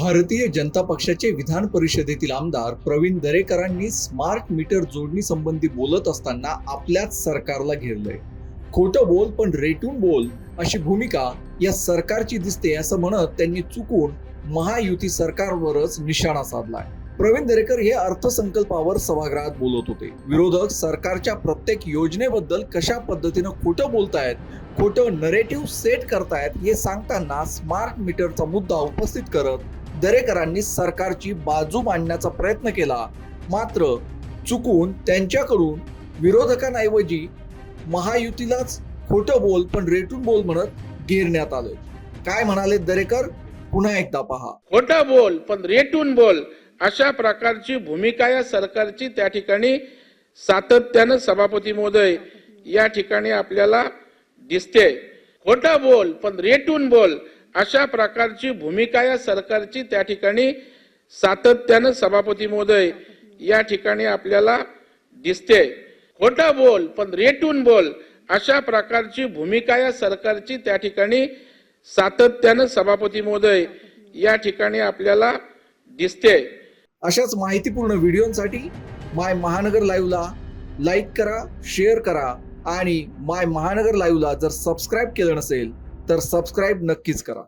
भारतीय जनता पक्षाचे विधान परिषदेतील आमदार प्रवीण दरेकरांनी स्मार्ट मीटर जोडणी संबंधी बोलत असताना आपल्याच सरकारला घेरलंय. खोटं बोल पण रेटून बोल अशी भूमिका या सरकारची दिसते असं म्हणत त्यांनी चुकून महायुती सरकारवरच निशाणा साधलाय. प्रवीण दरेकर हे अर्थसंकल्पावर सभागृहात बोलत होते. विरोधक सरकारच्या प्रत्येक योजनेबद्दल कशा पद्धतीनं खोटं बोलतायत खोटं नरेटिव्ह सेट करतायत हे सांगताना स्मार्ट मीटरचा मुद्दा उपस्थित करत दरेकरांनी सरकारची बाजू मांडण्याचा प्रयत्न केला. मात्र चुकून त्यांच्याकडून विरोधकांऐवजी महायुतीलाच खोटं बोल पण रेटून बोल म्हणत घेरण्यात आलं. काय म्हणाले दरेकर? पुन्हा एकदा पहा. खोटा बोल पण रेटून बोल अशा प्रकारची भूमिका या सरकारची त्या ठिकाणी सातत्यानं सभापती महोदय या ठिकाणी आपल्याला दिसते. खोटा बोल पण रेटून बोल अशा प्रकारची भूमिका या सरकारची त्या ठिकाणी सातत्यानं सभापती महोदय या ठिकाणी आपल्याला दिसते. खोटा बोल पण रेटून बोल अशा प्रकारची भूमिका या सरकारची त्या ठिकाणी सातत्यानं सभापती महोदय या ठिकाणी आपल्याला दिसते. अशाच माहितीपूर्ण व्हिडिओसाठी माय महानगर लाईव्हला लाईक करा शेअर करा आणि माय महानगर लाईव्हला जर सबस्क्राईब केलं नसेल तर सबस्क्राईब नक्कीच करा.